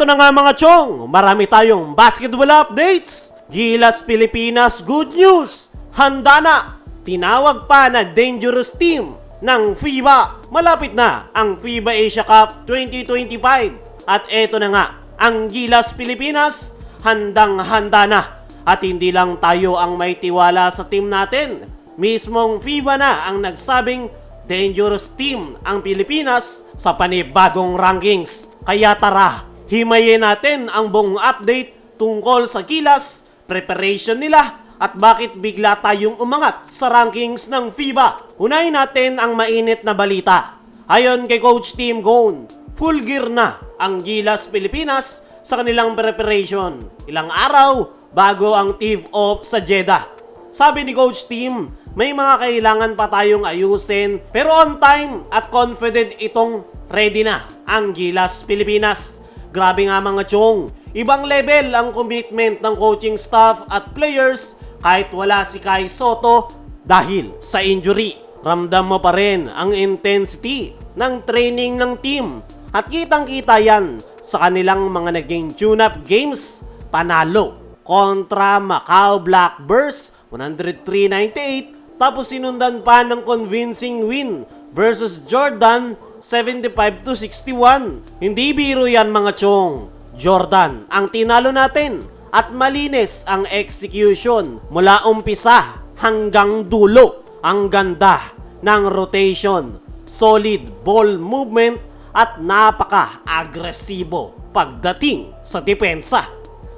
Eto na nga mga chong, marami tayong basketball updates. Gilas Pilipinas good news. Handa na. Tinawag pa na dangerous team ng FIBA. Malapit na ang FIBA Asia Cup 2025. At eto na nga, ang Gilas Pilipinas handang-handa na. At hindi lang tayo ang may tiwala sa team natin. Mismong FIBA na ang nagsabing dangerous team ang Pilipinas sa panibagong rankings. Kaya tara, himayin natin ang buong update tungkol sa Gilas, preparation nila, at bakit bigla tayong umangat sa rankings ng FIBA. Unahin natin ang mainit na balita. Ayon kay Coach Team Gone, full gear na ang Gilas Pilipinas sa kanilang preparation. Ilang araw bago ang tip-off sa Jeddah. Sabi ni Coach Team, may mga kailangan pa tayong ayusin pero on time at confident itong ready na ang Gilas Pilipinas. Grabe nga mga chong, ibang level ang commitment ng coaching staff at players kahit wala si Kai Soto dahil sa injury. Ramdam mo pa rin ang intensity ng training ng team. At kitang-kita yan sa kanilang mga naging tune-up games. Panalo kontra Macau Blackbirds 103-98 tapos sinundan pa ng convincing win versus Jordan 75-61. Hindi biro yan mga chong. Jordan ang tinalo natin at malinis ang execution mula umpisa hanggang dulo. Ang ganda ng rotation, solid ball movement at napaka-agresibo pagdating sa depensa.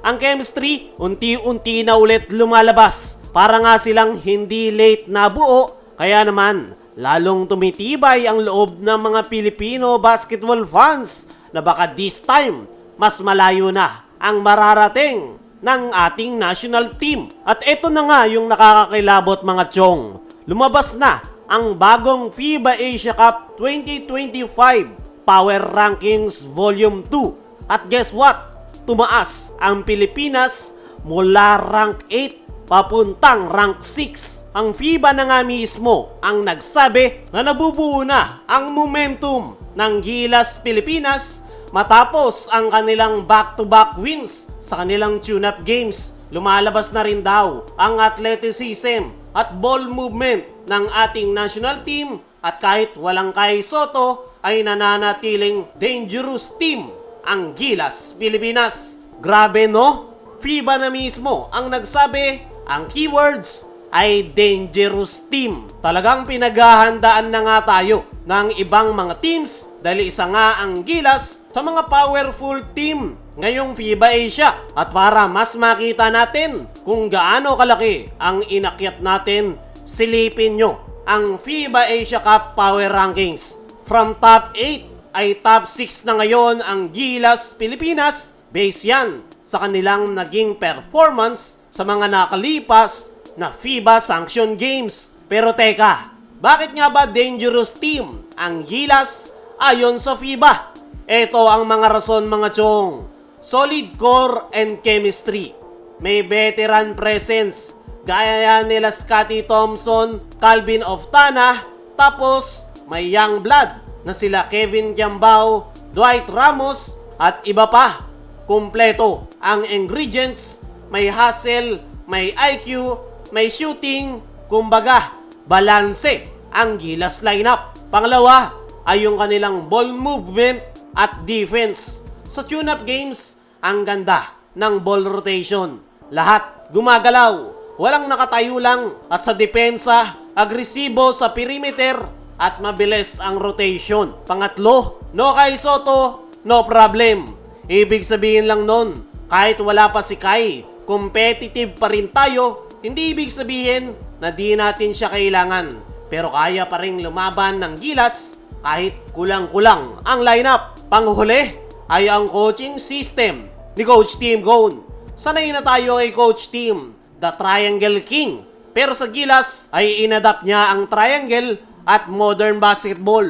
Ang chemistry, unti-unti na ulit lumalabas. Para nga silang hindi late na buo, kaya naman lalong tumitibay ang loob ng mga Pilipino basketball fans na baka this time mas malayo na ang mararating ng ating national team. At ito na nga yung nakakakilabot mga chong. Lumabas na ang bagong FIBA Asia Cup 2025 Power Rankings Volume 2. At guess what? Tumaas ang Pilipinas mula rank 8 papuntang rank 6. Ang FIBA na nga mismo ang nagsabi na nabubuo na ang momentum ng Gilas Pilipinas matapos ang kanilang back-to-back wins sa kanilang tune-up games. Lumalabas na rin daw ang athleticism at ball movement ng ating national team at kahit walang Kai Soto ay nananatiling dangerous team ang Gilas Pilipinas. Grabe no? FIBA na mismo ang nagsabi ang keywords ay dangerous team. Talagang pinaghahandaan na nga tayo ng ibang mga teams dahil isa nga ang Gilas sa mga powerful team ngayong FIBA Asia. At para mas makita natin kung gaano kalaki ang inakyat natin, silipin nyo ang FIBA Asia Cup Power Rankings. From top 8 ay top 6 na ngayon ang Gilas Pilipinas. Base yan sa kanilang naging performance sa mga nakalipas na FIBA Sanction Games. Pero teka, bakit nga ba dangerous team ang Gilas ayon sa FIBA? Ito ang mga rason mga chong. Solid core and chemistry. May veteran presence. Gaya nila Scotty Thompson, Calvin Oftana, tapos may young blood na sila Kevin Giambao, Dwight Ramos, at iba pa. Kumpleto ang ingredients, may hustle, may IQ, may shooting, kumbaga, balanse ang Gilas lineup. Pangalawa ay yung kanilang ball movement at defense. Sa tune-up games, ang ganda ng ball rotation. Lahat gumagalaw, walang nakatayo lang at sa depensa, agresibo sa perimeter at mabilis ang rotation. Pangatlo, no kay Soto, no problem. Ibig sabihin lang nun, kahit wala pa si Kai, competitive pa rin tayo, hindi ibig sabihin na di natin siya kailangan. Pero kaya pa rin lumaban ng gilas kahit kulang-kulang ang lineup. Panghuli ay ang coaching system ni Coach Team Gone. Sanay na tayo kay Coach Team, the Triangle King. Pero sa gilas ay inadapt niya ang triangle at modern basketball.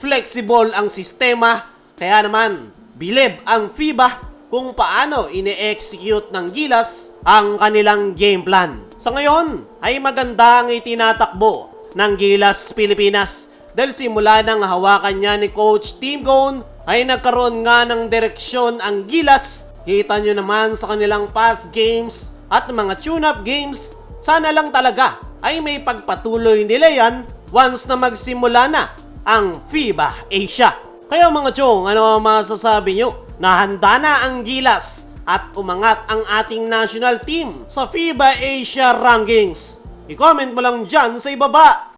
Flexible ang sistema, kaya naman bilib ang FIBA kung paano ine-execute ng Gilas ang kanilang game plan. Sa ngayon ay maganda ang itinatakbo ng Gilas Pilipinas dahil simula nang hawakan niya ni Coach Team Gone ay nagkaroon nga ng direksyon ang Gilas. Kita nyo naman sa kanilang past games at mga tune-up games, sana lang talaga ay may pagpatuloy nila yan once na magsimula na ang FIBA Asia. Kaya mga chong, ano ang masasabi nyo? Nahanda na ang Gilas at umangat ang ating national team sa FIBA Asia Rankings. I-comment mo lang dyan sa ibaba.